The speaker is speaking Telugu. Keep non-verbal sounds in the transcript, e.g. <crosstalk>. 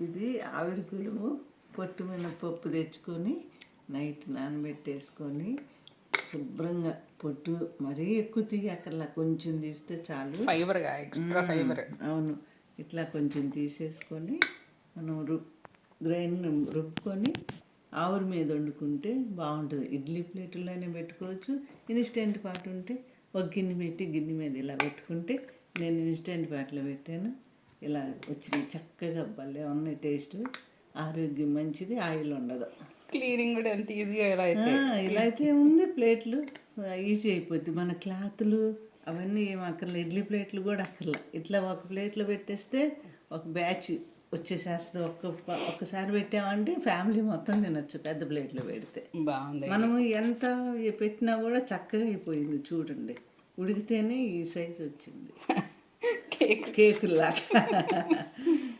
ఇది ఆవిరికులు పొట్టు మినపప్పు తెచ్చుకొని నైట్ నానబెట్టేసుకొని శుభ్రంగా పొట్టు మరీ ఎక్కువ తీయక్కర్లా కొంచెం తీస్తే చాలు. ఫైబర్గా ఎక్స్ట్రా ఫైబర్. అవును. ఇట్లా కొంచెం తీసేసుకొని మనం రుబ్ గ్రైండ్ రుబ్బుకొని ఆవురి మీద వండుకుంటే బాగుంటుంది. ఇడ్లీ ప్లేటుల్లోనే పెట్టుకోవచ్చు. ఇన్స్టెంట్ పాటు ఉంటే ఒక గిన్నె పెట్టి గిన్నె మీద ఇలా పెట్టుకుంటే నేను ఇన్స్టెంట్ పాటలో పెట్టాను. ఇలా వచ్చినాయి. చక్కగా భలే ఉన్నాయి టేస్ట్. ఆరోగ్యం మంచిది ఆయిల్ ఉండదు. క్లీనింగ్ కూడా ఎంత ఈజీగా ఎలా అయితే. ఇలా అయితే ఉంది ప్లేట్లు. ఈజీ అయిపోద్ది. మన క్లాతులు అవన్నీ ఏం అక్కర్లే. ఇడ్లీ ప్లేట్లు కూడా అక్కర్లే. ఇట్లా ఒక ప్లేట్లో పెట్టేస్తే ఒక బ్యాచ్ వచ్చేసేస్తుంది. ఒక్క ఒక్కసారి పెట్టామంటే ఫ్యామిలీ మొత్తం తినొచ్చు పెద్ద ప్లేట్లో పెడితే. బాగుంది. మనము ఎంత పెట్టినా కూడా చక్కగా అయిపోయింది. చూడండి. ఉడికితేనే ఈ సైజ్ వచ్చింది. Ik Kekelak. Kekelak. <laughs>